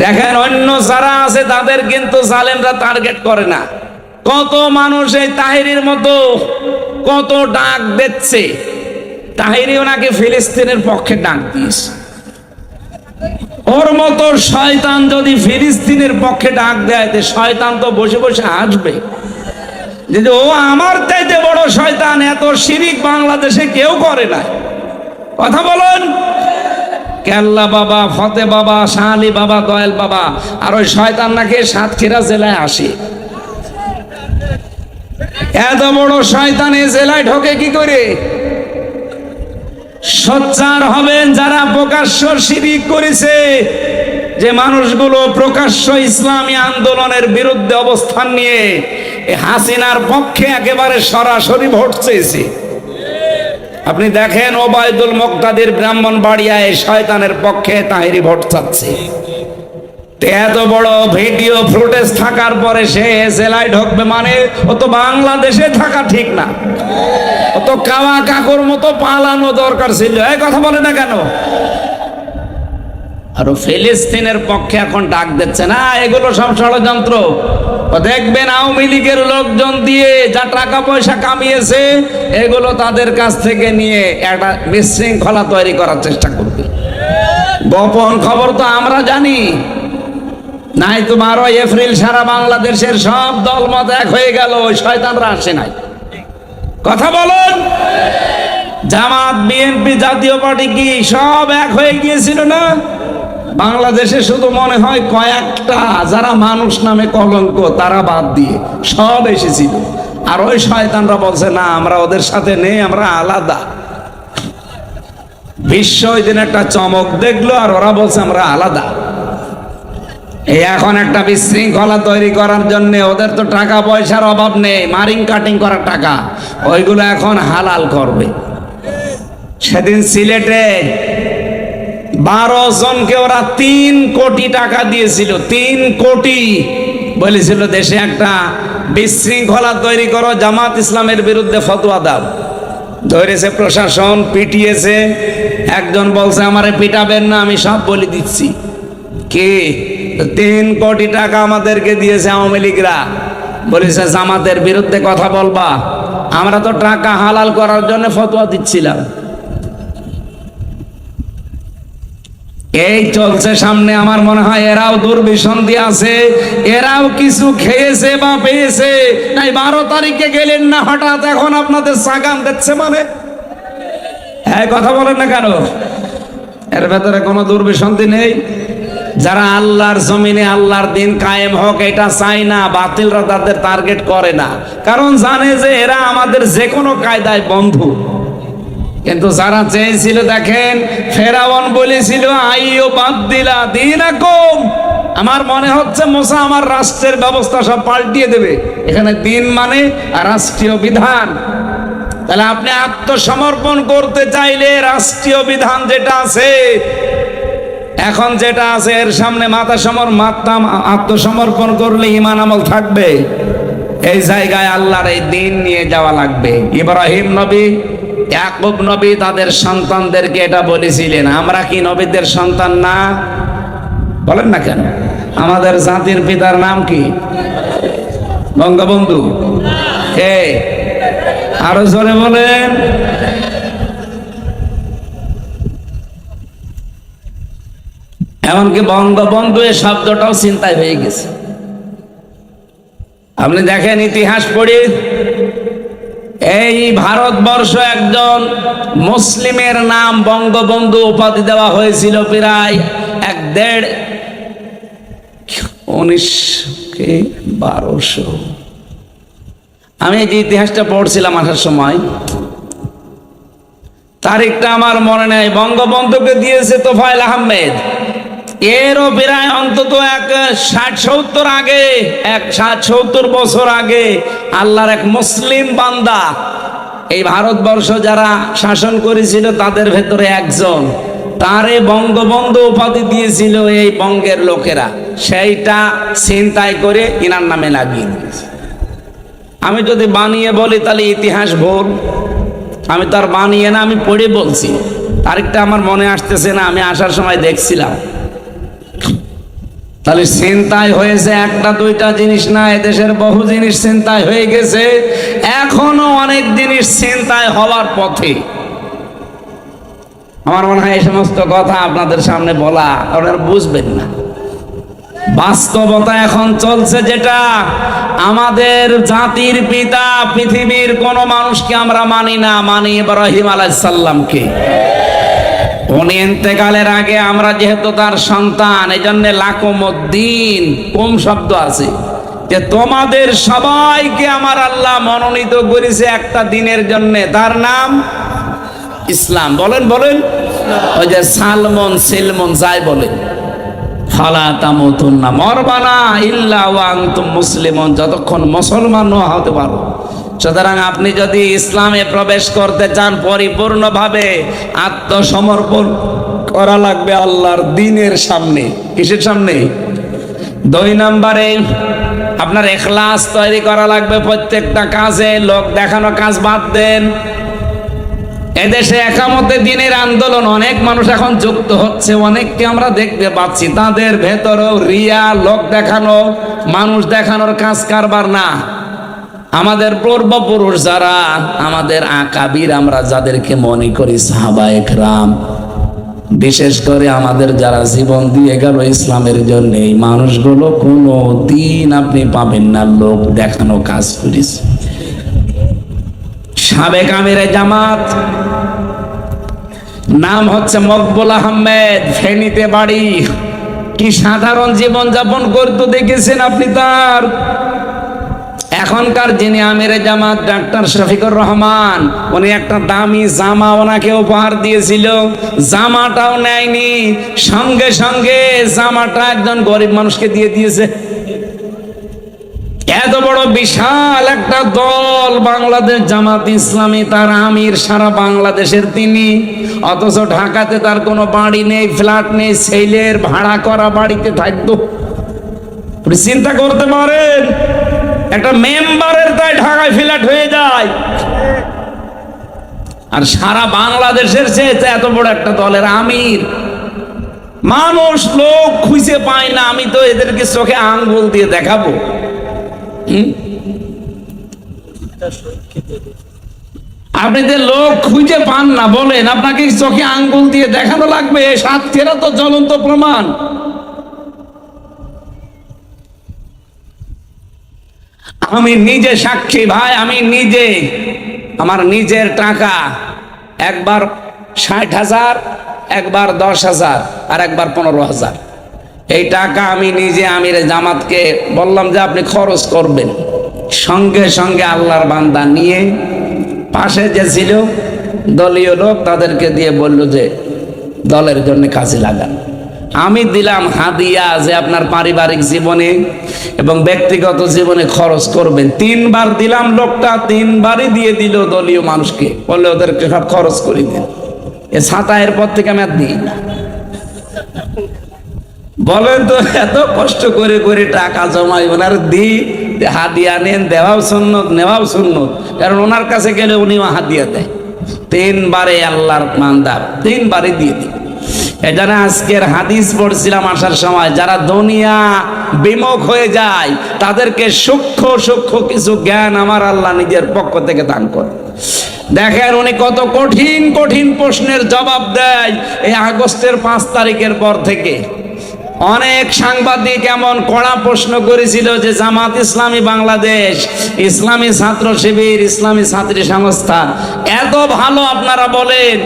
দেখেন, অন্য যারা আছে, তাদের কিন্তু জালেমরা টার্গেট করে না। কত মানুষ এই তাহিরির মতো, কত ডাক দিচ্ছে। তাহিরি ওনাকে ফিলিস্তিনের পক্ষে ডাক দিয়েছে। ওর মতো শয়তান যদি ফিলিস্তিনের পক্ষে ডাক দেয় শয়তান তো বসে বসে আসবে যে ও আমার চাইতে বড় শয়তান, এত শিরিক বাংলাদেশে কেউ করে না। কথা বলুন। কেল্লা বাবা, ফতে বাবা শাহালি বাবা, দয়াল বাবা, আর ওই শয়তান নাকি সাতক্ষীরা জেলায় আসে। এত বড় শয়তান এই জেলায় ঢোকে কি করে? সচ্চার হবেন যারা প্রকাশ্য শিরিক করেছে, যে মানুষগুলো প্রকাশ্য ইসলামী আন্দোলনের বিরুদ্ধে অবস্থান নিয়ে হাসিনার পক্ষে একেবারে সরাসরি ভোট চেয়েছে। আপনি দেখেন ওবায়দুল মুক্তাদির ব্রাহ্মণ বাড়িয়ায় শয়তানের পক্ষে তাহিরি ভোট চাচ্ছে। এত বড় ভিডিও ফুটেজ থাকার পরে সে জেলায় ঢুকবে মানে ও তো বাংলাদেশে থাকা ঠিক না। ও তো কাওয়া কাকুর মতো পালানো দরকার ছিল। এই কথা বলে না কেন? আর ফিলিস্তিনের পক্ষে এখন ডাক দিচ্ছে, না, এগুলো সব ষড়যন্ত্র। দেখবেন আওয়ামী লীগের লোকজন দিয়ে যা টাকা পয়সা কামিয়েছে, এগুলো তাদের কাছ থেকে নিয়ে একটা বিশৃঙ্খলা তৈরি করার চেষ্টা করবে। গোপন খবর তো আমরা জানি। নাই তো বারো এপ্রিল সারা বাংলাদেশের সব দলমত এক হয়ে গেল, ওই শয়তানরা আসে নাই। কথা বলুন। জামাত, বিএনপি জাতীয় পার্টি কি সব এক হয়ে গিয়েছিল না? বাংলাদেশে শুধু মনে হয় কয়েকটা যারা মানুষ নামে কলঙ্ক, তারা বাদ দিয়ে সব এসেছিল। আর ওই শয়তানরা বলছে, না, আমরা ওদের সাথে নেই, আমরা আলাদা। বিশ্ব ওই দিন একটা চমক দেখল, আর ওরা বলছে, আমরা আলাদা। এখন একটা বিশৃঙ্খলা তৈরি করার জন্য ওদের তো টাকা পয়সার অভাব নেই, মারিং কাটিং করার টাকা, ওইগুলো এখন হালাল করবে। সেদিন সিলেটে বারো জনকে ওরা তিন কোটি টাকা দিয়েছিল, তিন কোটি। বলেছিল, দেশে একটা বিশৃঙ্খলা তৈরি করো, জামাত ইসলামের বিরুদ্ধে ফতোয়া দাও। ধরেছে প্রশাসন, পিটিয়েছে। একজন বলছে, আমারে পিটাবেন না, আমি সব বলে দিচ্ছি। কে? তিন কোটি টাকা আমাদেরকে দিয়েছে আওয়ামী লীগরা। বলেছে, জামাতের বিরুদ্ধে কথা বলবা। আমরা তো টাকা হালাল করার জন্য ফতোয়া দিচ্ছিলাম। এই চলছে সামনে, আমার মনে হয় এরাও দুর্বিসন্ধি আছে, এরাও কিছু খেয়েছে বা পেয়েছে। তাই বারো তারিখে গেলেন না, হঠাৎ এখন আপনাদের সাগান দিচ্ছে মানে? হ্যাঁ কথা বলেন না কেন? এর ভেতরে কোনো দুর্বিসন্ধি নেই। যারা আল্লাহর জমিনে আল্লাহর দিন কায়েম হোক, এটা চায় না, বাতিলরা তাদের টার্গেট করে না। কারণ জানে যে এরা আমাদের যে কোনো কায়দায় বন্ধু। কিন্তু যারা চেয়েছিল দেখেন ফেরাওয়ান বলেছিল আইও বাদ দিলা দিন আমার মনে হচ্ছে মোসা আমার রাষ্ট্রের ব্যবস্থা সব পাল্টিয়ে দেবে। এখানে দিন মানে রাষ্ট্রীয় বিধান। তাহলে আপনি আত্মসমর্পণ করতে চাইলে রাষ্ট্রীয় বিধান যেটা আছে, এখন যেটা আছে এর সামনে মাথা সমর মাতাম আত্মসমর্পণ করলে ইমান আমল থাকবে। এই জায়গায় আল্লাহর এই দিন নিয়ে যাওয়া লাগবে। ইব্রাহিম নবী ইয়াকুব নবী তাদের সন্তানদেরকে এটা বলেছিলেন, আমরা কি নবীদের সন্তান না? বলেন না কেন? আমাদের জাতির পিতার নাম কি? বঙ্গবন্ধু। কে? আরও জোরে বলেন। এমনকি বঙ্গবন্ধু এ শব্দটাও চিন্তায় হয়ে গেছে। আপনি দেখেন ইতিহাস পড়ি। এই ভারতবর্ষ একজন মুসলিমের নাম বঙ্গবন্ধু উপাধি দেওয়া হয়েছিল প্রায় এক দেড় উনিশ বারোশো। আমি যে ইতিহাসটা পড়ছিলাম আসার সময়, তারিখটা আমার মনে নেই। বঙ্গবন্ধুকে দিয়েছে তোফায়েল আহমেদ। এরও প্রায় অন্তত এক ষাট সত্তর আগে, এক ষাট সত্তর বছর আগে আল্লাহর এক মুসলিম বান্দা এই ভারতবর্ষ যারা শাসন করেছিল তাদের ভেতরে একজন, তারে বঙ্গবন্ধু উপাধি দিয়েছিল এই বঙ্গের লোকেরা। সেইটা চিন্তায় করে ইনার নামে লাগিয়ে দিয়েছে। আমি যদি বানিয়ে বলি তাহলে ইতিহাস ভুল। আমি তার বানিয়ে না, আমি পড়ে বলছি। তারিখটা আমার মনে আসতেছে না, আমি আসার সময় দেখছিলাম। তাহলে চিন্তায় হয়েছে একটা, দুইটা জিনিস না, এদেশের বহু জিনিস চিন্তায় হয়ে গেছে। এখনও অনেক জিনিস চিন্তায় হওয়ার পথে। আমার মনে হয় এই সমস্ত কথা আপনাদের সামনে বলা আপনারা বুঝবেন না। বাস্তবতা এখন চলছে যেটা, আমাদের জাতির পিতা, পৃথিবীর কোন মানুষকে আমরা মানি না, মানি ইব্রাহিম আলাইসাল্লামকে উনি ইন্তেকালের আগে আমরা যেহেতু তার সন্তান এই জন্য লাকুমুদ্দিন কম শব্দ আছে। যে তোমাদের সবাইকে আমার আল্লাহ মনোনীত করেছে একটা দিনের জন্য। তার নাম? ইসলাম। বলেন বলেন। ওই যে সালমন, সিলমন যাই বলেন মরবানা ইল্লা ওয়া আনতুম মুসলিমন, যতক্ষণ মুসলমান হতে পারো। সুতরাং আপনি যদি ইসলামে প্রবেশ করতে চান, পরিপূর্ণভাবে আত্মসমর্পণ করা লাগবে আল্লাহর দিনের সামনে। কিসের সামনে? দুই নম্বরে আপনার এখলাস তৈরি করা লাগবে প্রত্যেকটা কাজে, লোক দেখানো কাজ বাদ দেন। এদেশে একামতে দিনের আন্দোলন, অনেক মানুষ এখন যুক্ত হচ্ছে, অনেককে আমরা দেখতে পাচ্ছি। তাদের ভেতরেও রিয়া, লোক দেখানো, মানুষ দেখানোর কাজ কারবার না। আমাদের পূর্বপুরুষ যারা, আমাদের আকাবির আমরা যাদেরকে মনে করি সাহাবা একরাম। বিশেষ করে আমাদের যারা জীবন দিয়ে গেল ইসলামের জন্য, এই মানুষগুলো কোনো দিন আপনি পাবেন না, লোক দেখানো কাজ করেছে। সাবেক আমিরে জামাত, নাম হচ্ছে মকবুল আহমেদ, ফেনীতে বাড়ি। কি সাধারণ জীবন যাপন করতে দেখেছেন আপনি তার? এখনকার যিনি আমিরে জামাত ডাক্তার শফিকুর রহমান, উনি একটা দামি জামা ওনাকে উপহার দিয়েছিল। জামাটাও নেয়নি, সঙ্গে সঙ্গে জামাটা একজন গরিব মানুষকে দিয়ে দিয়েছে। এত বড় বিশাল একটা দল বাংলাদেশ জামাত ইসলামী, তার আমির সারা বাংলাদেশের তিনি। অথচ ঢাকাতে তার কোনো বাড়ি নেই, ফ্ল্যাট নেই, ছেলের ভাড়া করা বাড়িতে থাকতো। চিন্তা করতে পারেন একটা মেম্বারের তাই ঢাকায় ফ্ল্যাট হয়ে যায়। আর সারা বাংলাদেশের চেয়ে এত বড় একটা দলের আমির। মানুষ লোক খুঁজে পায় না, আমি তো এদেরকে চোখে আঙ্গুল দিয়ে দেখাবো? আপনি যে লোক খুঁজে পান না বলেন, আপনাকে চোখে আঙ্গুল দিয়ে দেখানো লাগবে সাতক্ষীরা তো জ্বলন্ত প্রমাণ। আমি নিজে সাক্ষী, ভাই, আমি নিজে। আমার নিজের টাকা, একবার ষাট হাজার, একবার দশ হাজার, আর একবার পনেরো হাজার। এই টাকা আমি নিজে আমির জামাতকে বললাম যে আপনি খরচ করবেন। সঙ্গে সঙ্গে আল্লাহর বান্দা নিয়ে পাশে যে ছিল, দলীয় লোক তাদেরকে দিয়ে বলল যে দলের জন্য কাজে লাগান। আমি দিলাম হাদিয়া যে আপনার পারিবারিক জীবনে এবং ব্যক্তিগত জীবনে খরচ করবেন। তিনবার দিলাম লোকটা, তিনবারই দিয়ে দিল দলীয় মানুষকে। বললে, ওদেরকে সব খরচ করে দেন। এ ছাতা এরপর থেকে আমি আর দিই না বলেন তো, এত কষ্ট করে করে টাকা জমাই ওনার দি হাদিয়া নেন, দেওয়াও সুন্নত, নেওয়াও সুন্নত। কারণ ওনার কাছে গেলে উনিও হাদিয়া দেয়। তিনবারে আল্লাহর মান্দার তিনবারে দিয়ে দিই এটা আজকের হাদিস পড়ছিলাম আসার সময়, যারা দুনিয়া বিমুখ হয়ে যায়, তাদেরকে সূক্ষ্ম সূক্ষ্ম কিছু জ্ঞান আমার আল্লাহ নিজের পক্ষ থেকে দান করে দেখেন উনি কত কঠিন কঠিন প্রশ্নের জবাব দেয় এই আগস্টের পাঁচ তারিখের পর থেকে। অনেক সাংবাদিক এমন কড়া প্রশ্ন করেছিল যে জামাত ইসলামী বাংলাদেশ, ইসলামী ছাত্র শিবির, ইসলামী ছাত্রী সংস্থা, এত ভালো আপনারা বলেন।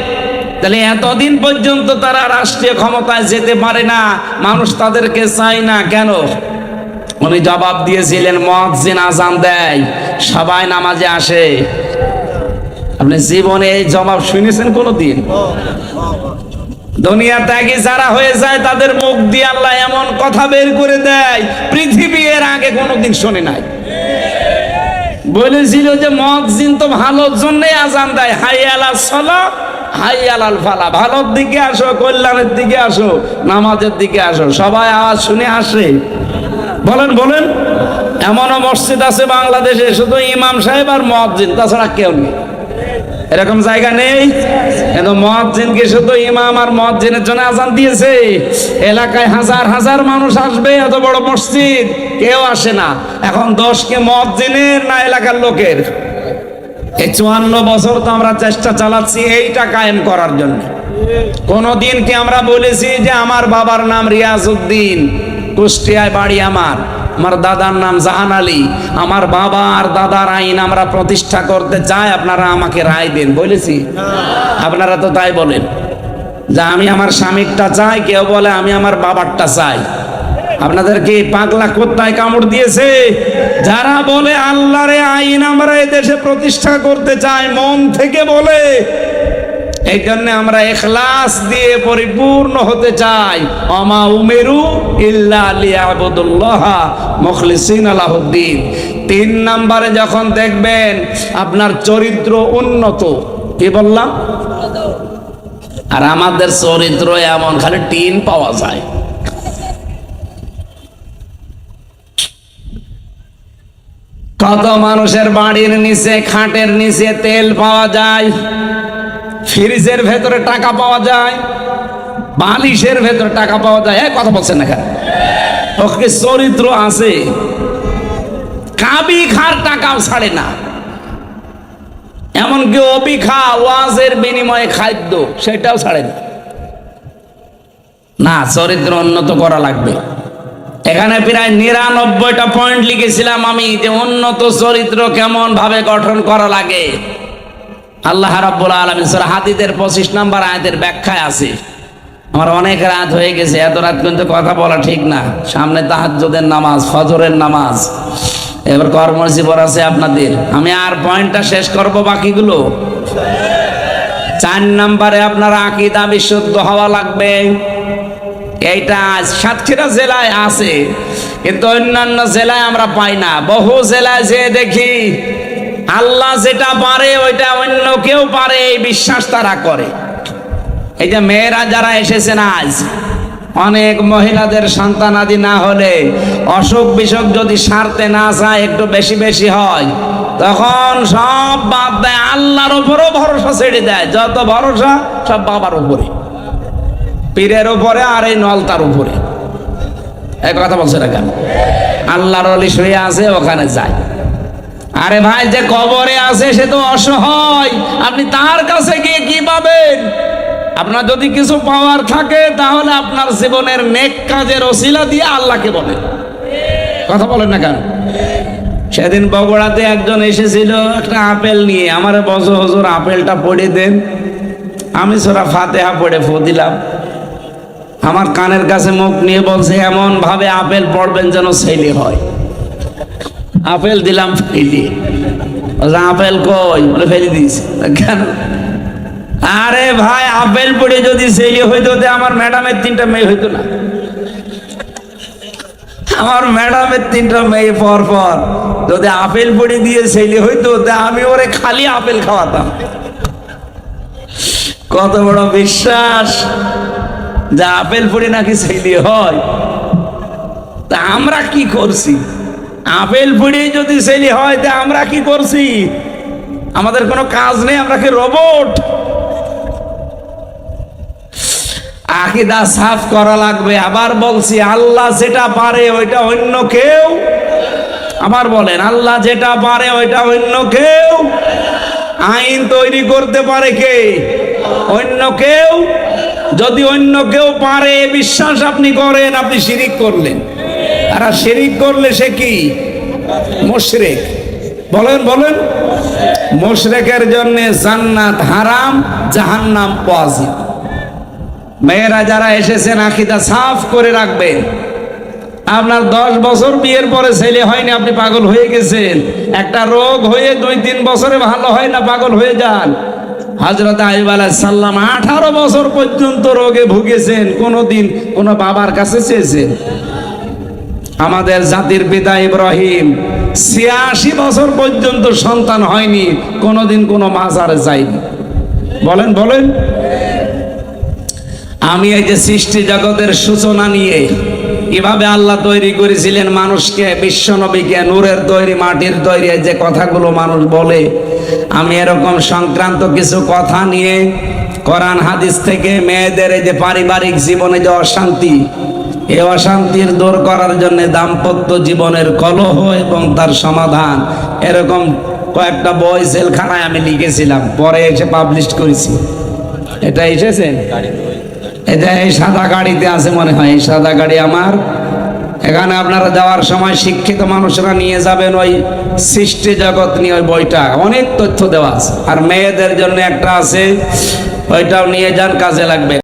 তাহলে এতদিন পর্যন্ত তারা রাষ্ট্রীয় ক্ষমতায় যেতে পারে না, মানুষ তাদেরকে চায় না কেন? উনি জবাব দিয়েছিলেন মহাজিন আজান দেয়, সবাই নামাজে আসে। আপনি জীবনে এই জবাব শুনেছেন কোনোদিন? দুনিয়া ত্যাগী যারা হয়ে যায়, তাদের মুখ দিয়ে আল্লাহ এমন কথা বের করে দেয়, পৃথিবী এর আগে কোনোদিন শোনে নাই। বলেছিল যে মহাজিন তো ভালোর জন্যই আজান দেয়। হাই আলাল সলা, হাই আলাল ফালা। ভালোর দিকে আসো, কল্যাণের দিকে আসো, নামাজের দিকে আসো। সবাই আওয়াজ শুনে আসে। বলেন বলেন। এমনও মসজিদ আছে বাংলাদেশে, শুধু ইমাম সাহেব আর মহাজিন, তাছাড়া কেউ নেই। এরকম জায়গা নেই। কিন্তু মহাজিনকে শুধু ইমাম আর মহাজিনের জন্য আজান দিয়েছে। এলাকায় হাজার হাজার মানুষ আসবে, এত বড় মসজিদ, কেউ আসে না। এখন দশ কে মহাজিনের না এলাকার লোকের? এই চুয়ান্ন বছর তো আমরা চেষ্টা চালাচ্ছি এইটা কায়েম করার জন্য। কোনদিন কি আমরা বলেছি যে আমার বাবার নাম রিয়াজউদ্দিন, কুষ্টিয়ায় বাড়ি আমার। আমার দাদার নাম জাহান আলী। আমার বাবা আর দাদার আইন আমরা প্রতিষ্ঠা করতে চাই, আপনারা আমাকে রায় দেন, বলেছি? আপনারা তো তাই বলেন। যে আমি আমার স্বামীরটা চাই, কেউ বলে আমি আমার বাবারটা চাই। আপনাদেরকে পাগলা কোথায় কামড় দিয়েছে। যারা বলে আল্লাহরে আইন আমরা এই দেশে প্রতিষ্ঠা করতে চাই, মন থেকে বলে এই জন্য আমরা এখলাস দিয়ে পরিপূর্ণ হতে চাই। অমা উমেরু ইল্লা লিয়াবুদুল্লাহ মুখলিসিন আলাহুদ্দিন। তিন নাম্বারে যখন দেখবেন আপনার চরিত্র উন্নত, কি বললাম? আর আমাদের চরিত্র এমন, খালি টিন পাওয়া যায়। কত মানুষের বাড়ির নিচে, খাটের নিচে তেল পাওয়া যায়। ফ্রিজের ভেতরে টাকা পাওয়া যায়, বালিশের ভেতরে টাকা পাওয়া যায়। এই কথা বলছেন না ওকে চরিত্র আছে কাবি খার টাকাও ছাড়ে না। এমনকি অবিখা ওয়াজের বিনিময়ে খাদ্য, সেটাও ছাড়ে না। না, চরিত্র উন্নত করা লাগবে। এখানে প্রায় নিরানব্বইটা পয়েন্ট লিখেছিলাম আমি যে উন্নত চরিত্র কেমন ভাবে গঠন করা লাগে। আল্লাহ রাব্বুল আলামিন সূরা হাদিদের 25 নাম্বার আয়াতের ব্যাখ্যায় আছে। আমার অনেক রাত হয়ে গেছে, এত রাত কিন্তু কথা বলা ঠিক না। সামনে তাহাজ্জুদের নামাজ, ফজরের নামাজ। এবার কর্মজীবন আছে আপনাদের। আমি আর পয়েন্টটা শেষ করব বাকিগুলো। চার নাম্বারে আপনার আকিদা বিশুদ্ধ হওয়া লাগবে। এইটা সাতক্ষীরা জেলায় আছে, কিন্তু অন্যান্য জেলায় আমরা পাই না। বহু জেলায় যে দেখি আল্লাহ যেটা পারে, ওইটা অন্য কেউ পারে, এই বিশ্বাস তারা করে। এই যে মেয়েরা যারা এসেছেন আজ, অনেক মহিলাদের সন্তানাদি না হলে, অসুখ বিসুখ যদি সারতে না চায়, একটু বেশি বেশি হয়, তখন সব বাদ দেয়, আল্লাহর উপরও ভরসা ছেড়ে দেয়। যত ভরসা, সব বাবার উপরে। পীরের উপরে আর এই নলতার উপরে। এক কথা বলছে না কেন? আল্লাহর অলি শুয়ে আছে, ওখানে যায়। আরে ভাই, যে কবরে আছে সে তো অসহায়। আপনি তার কাছে গিয়ে কি পাবেন? আপনার যদি কিছু পাওয়ার থাকে, তাহলে আপনার জীবনের নেক কাজের ওসিলা দিয়ে আল্লাহকে বলে কথা বলেন না কেন? সেদিন বগুড়াতে একজন এসেছিল একটা আপেল নিয়ে। আমার বছর হজুর, আপেলটা পড়ে দেন। আমি সোরা ফাতেহা পড়ে ফো দিলাম। আমার কানের কাছে মুখ নিয়ে বলছে এমন ভাবে আপেল পড়বেন যেন ছেলে হয়। আপেল দিলাম, ফেলি। আপেল কই? বলে, ফেলে দিয়েছি। কেন? আরে ভাই, আপেল পড়ে যদি ছেলে হইতো আমার ম্যাডামের তিনটা মেয়ে হইতো না। আমার ম্যাডামের তিনটা মেয়ে পর পর যদি আপেল পড়ে দিয়ে ছেলে হইতো, তে আমি ওরে খালি আপেল খাওয়াতাম। কত বড় বিশ্বাস যে আপেল পড়ে নাকি ছেলে হয়। তা আমরা কি করছি? আপেল পড়ে যদি ছেলে হয়, তা আমরা কি করছি? আমাদের কোনো কাজ নেই, আমরা কি রোবট? আকিদা সাফ করা লাগবে। আবার বলছি, আল্লাহ যেটা পারে ওইটা অন্য কেউ। আবার বলেন, আল্লাহ যেটা পারে ওইটা অন্য কেউ। আইন তৈরি করতে পারে কে? অন্য কেউ। যদি অন্য কেউ পারে, বিশ্বাস আপনি করেন, আপনি শিরিক করলেন। আর শিরিক করলে সে কি? মুশরিক। বলেন বলেন। মুশরিকের জন্য জান্নাত হারাম, জাহান্নাম ওয়াজিব। মেয়েরা যারা এসেছেন আখিদা সাফ করে রাখবেন। আপনার দশ বছর বিয়ের পরে ছেলে হয়নি, আপনি পাগল হয়ে গেছেন। একটা রোগ হয়ে দুই, তিন বছরে ভালো হয় না, পাগল হয়ে যান। হজরত আইব সাল্লাম আঠারো বছর পর্যন্ত রোগে ভুগেছেন, কোনোদিন কোনো বাবার কাছে চেয়েছেন। আমাদের জাতির পিতা ইব্রাহিম ছিয়াশি বছর পর্যন্ত সন্তান হয়নি, কোনোদিন কোনো মাজারে যায়নি। বলেন বলেন। আমি এই যে সৃষ্টি জগতের সূচনা নিয়ে কীভাবে আল্লাহ তৈরি করেছিলেন মানুষকে বিশ্ব নবীকে নূরের তৈরি, মাটির তৈরি যে কথাগুলো মানুষ বলে, আমি এরকম সংক্রান্ত কিছু কথা নিয়ে কোরআন হাদিস থেকে মেয়েদের এই যে পারিবারিক জীবনে যে অশান্তি এই অশান্তির দূর করার জন্য দাম্পত্য জীবনের কলহ এবং তার সমাধান। এরকম কয়েকটা বই জেলখানায় আমি লিখেছিলাম, পরে এসে পাবলিশ করেছি। এটা এসেছে? এটা এই সাদা গাড়িতে আছে মনে হয়। এই সাদা গাড়ি আমার। এখানে আপনারা যাওয়ার সময় শিক্ষিত মানুষরা নিয়ে যাবেন ওই সৃষ্টি জগৎ নিয়ে ওই বইটা। অনেক তথ্য দেওয়া আছে। আর মেয়েদের জন্য একটা আছে, ওইটাও নিয়ে যান, কাজে লাগবে।